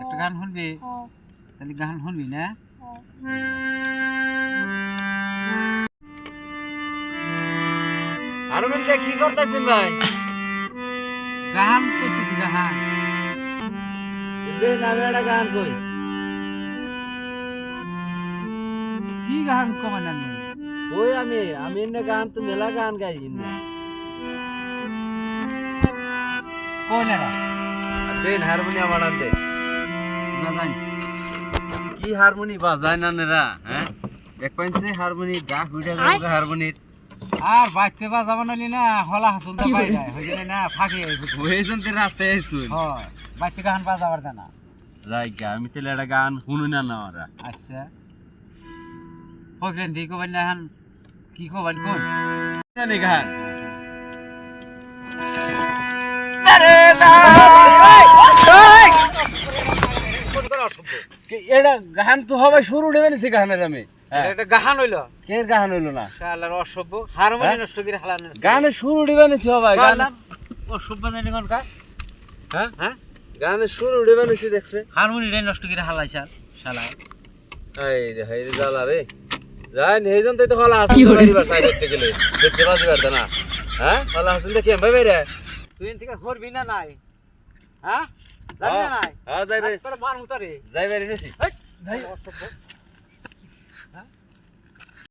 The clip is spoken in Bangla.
একটা গান শুনবি? তাহলে গান শুনবি না? আর মিললে কি করতেছেন ভাই? গান করতেছি গান। আমি একটা গান কই। কি গান কমান আমি কই আমি? আমি গান তো মেলা গান গাই না কইলে না দেন হারমোনিয়াম আনান দে বাজাই কি হারমোনি বাজায় না নেরা হ্যাঁ? এক পাইছে হারমোনি ডাক উঠে যাবে হারমোনির। আর বাইতে বাজাবা নলি না হলা হাসুন তো পাই যায় হইছে না ফাঁকি ওইজন তে রাস্তায় আইছুন হয় বাইতে গান বাজাবার দেনা যাই গা আমি তাহলে একটা গান শুনু না না ওরা। আচ্ছা। কইলেন দি কবেন হান কি কবেন কোন? জানি গান। এটা গান তো হবে শুরু দেবে নিছি গানের আমি। এটা গাহান হইল কে গান হইল না শালার অসভ্য হারমোনি? নষ্ট করে হালান গানে শুরু দিবে নিছি হবে গান অসভ্য জানি কোন কা হ্যাঁ হ্যাঁ গানে শুরু দিবে নিছি দেখছে হারমোনি রে নষ্ট করে হালাইছা শালা হাই রে হাই রে জ্বালা রে যাই নেজন তো হলা হাসিন বাড়িবার সাইড করতে গেলে দেখতে বাজি পারতে না হ্যাঁ হলা হাসিন দেখি ভাই ভাই রে তুই থেকে হরবি না নাই? হ্যাঁ? যাবি না হ্যাঁ, নাই? হ্যাঁ যাইবে। মার হুতারে যাইবে রেছি হ্যাঁ?